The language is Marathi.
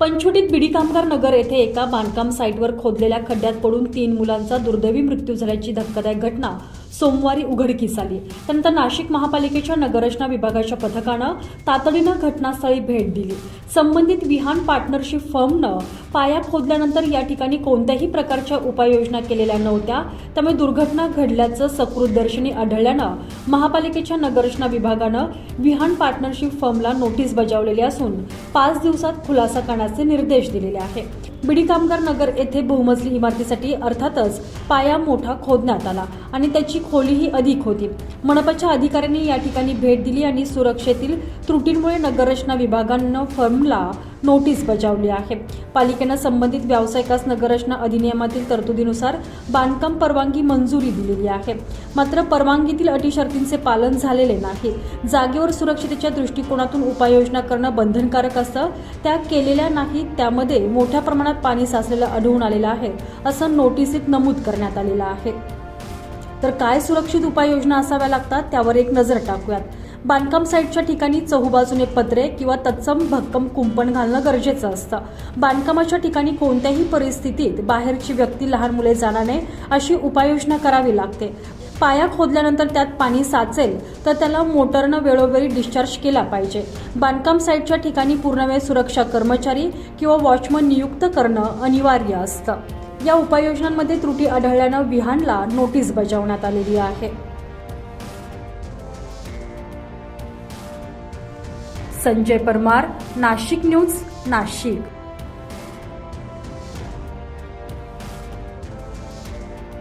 पंचवटीत बिडी कामगार नगर येथे एका बांधकाम साईटवर खोदलेल्या खड्ड्यात पडून तीन मुलांचा दुर्दैवी मृत्यू झाल्याची धक्कादायक घटना सोमवारी उघडकीस आली. त्यानंतर नाशिक महापालिकेच्या नगररचना विभागाच्या पथकानं तातडीनं घटनास्थळी भेट दिली. संबंधित विहान पार्टनरशिप फर्मनं पाया खोदल्यानंतर या ठिकाणी कोणत्याही प्रकारच्या उपाययोजना केलेल्या नव्हत्या. त्यामुळे दुर्घटना घडल्याचं सकृतदर्शनी आढळल्यानं महापालिकेच्या नगररचना विभागानं विहान पार्टनरशिप फर्मला नोटीस बजावलेली असून पाच दिवसात खुलासा करण्याचे निर्देश दिलेले आहे. बिडी कामगार नगर येथे बहुमजली इमारतीसाठी अर्थातच पाया मोठा खोदण्यात आला आणि त्याची त्याची खोलीही अधिक होती. मनपाच्या अधिकाऱ्यांनी या ठिकाणी भेट दिली आणि सुरक्षेतील त्रुटींमुळे नगररचना विभागानं फर्मला नोटीस बजावली आहे. पालिकेनं संबंधित व्यावसायिकास नगररचना अधिनियमातील तरतुदीनुसार बांधकाम परवानगी मंजुरी दिलेली आहे. मात्र परवानगीतील अटी शर्तींचे पालन झालेले नाही. जागेवर सुरक्षतेच्या दृष्टिकोनातून उपाययोजना करणं बंधनकारक असतं. त्या केलेल्या नाहीत त्यामध्ये मोठ्या प्रमाणात पाणी साचलेलं आढळून आलेलं आहे असं नोटिसीत नमूद करण्यात आलेलं आहे. तर काय सुरक्षित उपाययोजना असाव्या लागतात त्यावर एक नजर टाकूयात. बांधकाम साईटच्या ठिकाणी चहूबाजूने पत्रे किंवा तत्सम भक्कम कुंपण घालणं गरजेचं असतं. बांधकामाच्या ठिकाणी कोणत्याही परिस्थितीत बाहेरची व्यक्ती लहान मुले जाणार नाही अशी उपाययोजना करावी लागते. पाया खोदल्यानंतर त्यात पाणी साचेल तर त्याला मोटरनं वेळोवेळी डिस्चार्ज केला पाहिजे. बांधकाम साईटच्या ठिकाणी पूर्णवेळ सुरक्षा कर्मचारी किंवा वॉचमन नियुक्त करणं अनिवार्य असतं. या उपाययोजनांमध्ये त्रुटी आढळल्यानं विहानला नोटीस बजावण्यात आलेली आहे. संजय परमार नाशिक न्यूज नाशिक.